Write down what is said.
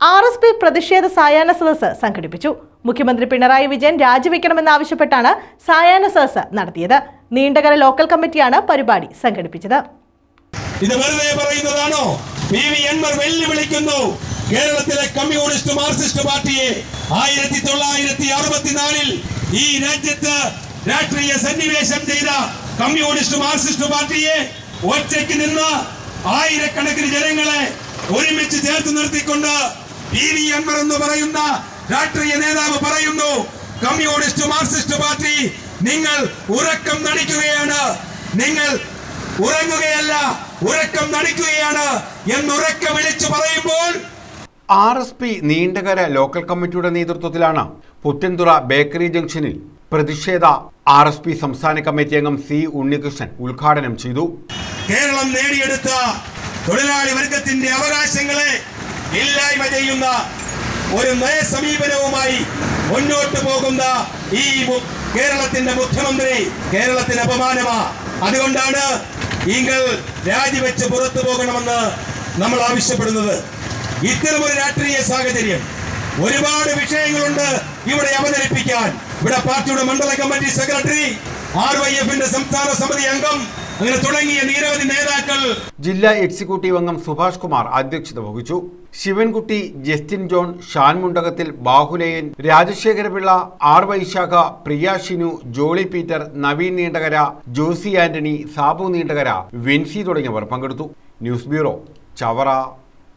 R S P പ്രതിഷേധ സായാഹ്ന സദസ്സ് സംഘടിപ്പിച്ചു. മുഖ്യമന്ത്രി പിണറായി വിജയൻ രാജിവെക്കണമെന്നാവശ്യപ്പെട്ടാണ് സായാഹ്ന സദസ്സ് നടത്തിയത്. നീണ്ടകര ലോക്കൽ കമ്മിറ്റിയാണ് പരിപാടി സംഘടിപ്പിച്ചത്. ഇത് വെറുതെ പറയുന്നതാണോ? P V എൻമർ വെല്ലുവിളിക്കുന്നു. കേരളത്തിലെ കമ്മ്യൂണിസ്റ്റ് മാർക്സിസ്റ്റ് പാർട്ടിയെ ആയിരത്തി തൊള്ളായിരത്തി അറുപത്തിനാലിൽ ഈ രാജ്യത്ത് രാഷ്ട്രീയ സന്നിവേശം ചെയ്ത കമ്മ്യൂണിസ്റ്റ് മാർക്സിസ്റ്റ് പാർട്ടിയെ ഒറ്റയ്ക്ക് നിന്ന് ആയിരക്കണക്കിന് ജനങ്ങളെ ഒരുമിച്ച് ചേർത്ത് നിർത്തിക്കൊണ്ട് പി വി അൻവർ എന്ന് പറയുന്ന രാഷ്ട്രീയ നേതാവ് പറയുന്നു കമ്മ്യൂണിസ്റ്റ് മാർക്സിസ്റ്റ് പാർട്ടി നിങ്ങൾ ഉറക്കം നടിക്കുകയാണ് നിങ്ങൾ ഉറങ്ങുകയല്ല ഉറക്കം നടിക്കുകയാണ് എന്നുറക്കം വിളിച്ചു പറയുമ്പോൾ R S P Neendakara local കമ്മിറ്റിയുടെ നേതൃത്വത്തിലാണ് പുത്തൻതുറ ബേക്കറി ജംഗ്ഷനിൽ പ്രതിഷേധ ആർ എസ് പി സംസ്ഥാന കമ്മിറ്റി അംഗം സി ഉണ്ണികൃഷ്ണൻ ഉദ്ഘാടനം ചെയ്തു. കേരളം നേടിയെടുത്ത തൊഴിലാളി വർഗത്തിന്റെ അവകാശങ്ങളെ ഇല്ലായ്മ ചെയ്യുന്ന ഒരു നയസമീപനവുമായി മുന്നോട്ട് പോകുന്ന ഈ കേരളത്തിന്റെ മുഖ്യമന്ത്രി കേരളത്തിന് അപമാനമാ. അതുകൊണ്ടാണ് നിങ്ങൾ രാജിവെച്ച് പുറത്തു പോകണമെന്ന് നമ്മൾ ആവശ്യപ്പെടുന്നത്. ഇത്തരമൊരു രാഷ്ട്രീയ സാഹചര്യം ഒരുപാട് വിഷയങ്ങളുണ്ട് ഇവിടെ അവതരിപ്പിക്കാൻ. ഇവിടെ പാർട്ടിയുടെ മണ്ഡല കമ്മിറ്റി സെക്രട്ടറി ആർ വൈ എഫിന്റെ സംസ്ഥാന സമിതി അംഗം തുടങ്ങിയ നേതാക്കൾ ജില്ലാ എക്സിക്യൂട്ടീവ് അംഗം സുഭാഷ് കുമാർ അധ്യക്ഷത വഹിച്ചു. ശിവൻകുട്ടി ജസ്റ്റിൻ ജോൺ ഷാൻ മുണ്ടകത്തിൽ ബാഹുലയൻ രാജശേഖരപിള്ള ആർ വൈശാഖ പ്രിയ ഷിനു ജോളി പീറ്റർ നവീൻ നീണ്ടകര ജോസി ആന്റണി സാബു നീണ്ടകര വിൻസി തുടങ്ങിയവർ പങ്കെടുത്തു. News bureau Chavara.